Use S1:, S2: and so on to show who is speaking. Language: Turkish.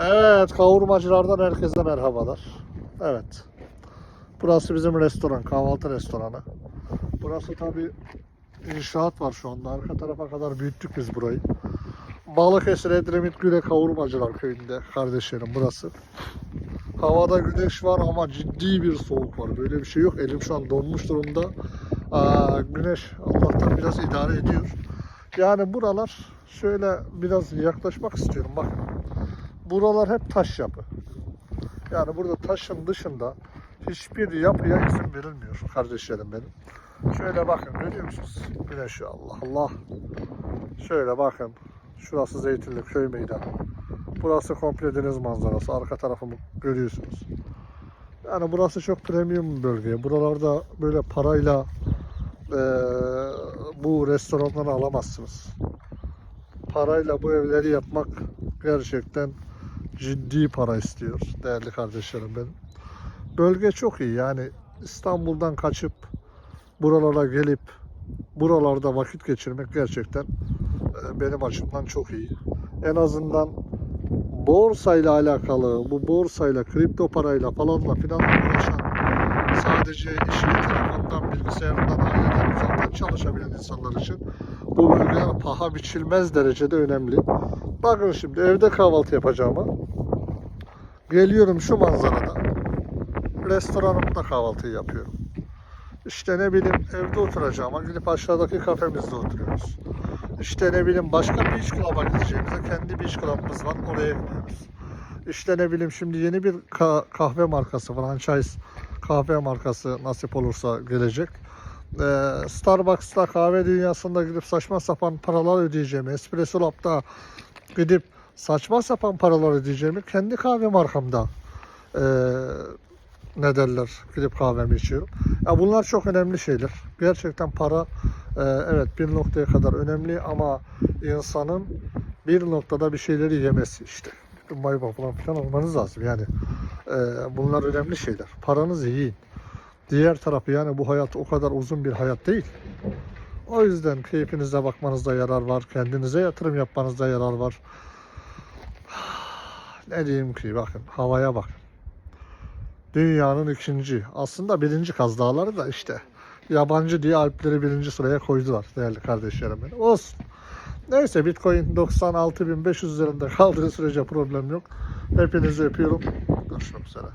S1: Evet, kavurmacılardan herkese merhabalar. Evet. Burası bizim restoran, kahvaltı restoranı. Burası tabi inşaat var şu anda. Arka tarafa kadar büyüttük biz burayı. Balıkesir Edremit Güle Kavurmacılar köyünde kardeşlerim burası. Havada güneş var ama ciddi bir soğuk var. Böyle bir şey yok. Elim şu an donmuş durumda. Aa, güneş Allah'tan biraz idare ediyor. Yani buralar şöyle biraz yaklaşmak istiyorum. Bakın. Buralar hep taş yapı. Yani burada taşın dışında hiçbir yapıya izin verilmiyor kardeşlerim benim. Şöyle bakın görüyor musunuz? Güneşi Allah Allah. Şöyle bakın. Şurası Zeytinli köy meydanı. Burası komple deniz manzarası. Arka tarafımı görüyorsunuz. Yani burası çok premium bölge. Buralarda böyle parayla eee, bu restoranları alamazsınız. Parayla bu evleri yapmak gerçekten ciddi para istiyor değerli kardeşlerim benim. Bölge çok iyi yani İstanbul'dan kaçıp buralara gelip buralarda vakit geçirmek gerçekten e, benim açımdan çok iyi. En azından borsayla alakalı, bu borsayla, kripto parayla falanla filanla uğraşan sadece işini telefondan, bilgisayarından, aileden uzaktan çalışabilen insanlar için bu bölge paha biçilmez derecede önemli. Bakın şimdi evde kahvaltı yapacağıma geliyorum şu manzarada restoranımda kahvaltıyı yapıyorum. İşte ne bileyim evde oturacağıma gidip aşağıdaki kafemizde oturuyoruz. İşte ne bileyim başka bir iş club'a gideceğimize kendi bir iş club'ımız var oraya gidiyoruz. İşte ne bileyim şimdi yeni bir ka- kahve markası franchise kahve markası nasip olursa gelecek. Ee, Starbucks'ta kahve dünyasında gidip saçma sapan paralar ödeyeceğimi, Espresso Lab'da gidip saçma sapan paralar ödeyeceğimi kendi kahve markamda ee, ne derler gidip kahvemi içiyorum. Ya bunlar çok önemli şeyler. Gerçekten para e, evet bir noktaya kadar önemli ama insanın bir noktada bir şeyleri yemesi işte. Mayba falan filan olmanız lazım yani. E, bunlar önemli şeyler. Paranızı yiyin. Diğer tarafı yani bu hayat o kadar uzun bir hayat değil. O yüzden keyfinize bakmanızda yarar var. Kendinize yatırım yapmanızda yarar var. Ne diyeyim ki bakın havaya bakın. Dünyanın ikinci, aslında birinci Kaz Dağları da işte yabancı diye Alpleri birinci sıraya koydular değerli kardeşlerim benim. Olsun. Neyse Bitcoin 96.500 üzerinde kaldığı sürece problem yok. Hepinizi öpüyorum. Görüşmek üzere.